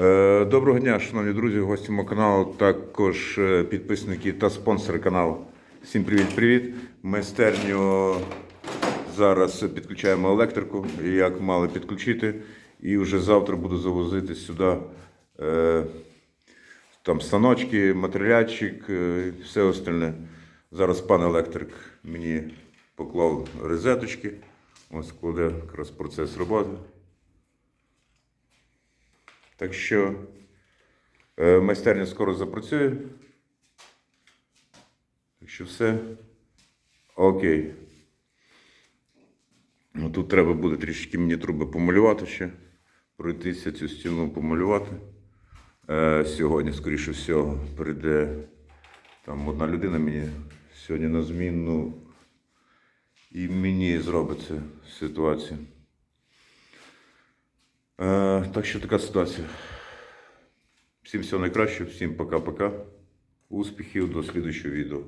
Е, Доброго дня, шановні друзі, гості мого каналу, також е, підписники та спонсори каналу. Всім привіт-привіт. Майстерню зараз підключаємо електрику, як мали підключити. І вже завтра буду завозити сюди е, там станочки, матеріальчик, все остальне. Зараз пан електрик мені поклав розеточки. Ось кладе якраз процес роботи. Так що е, майстерня скоро запрацює. Так що все окей. Ну, тут треба буде трішки мені труби помалювати ще, пройтися цю стіну помалювати. Е, сьогодні, скоріше всього, прийде там одна людина мені сьогодні на зміну і мені зробить цю ситуацію. Е, так що така ситуація. Всім всього найкращого, всім пока-пока. Успіхів до слідуючого відео.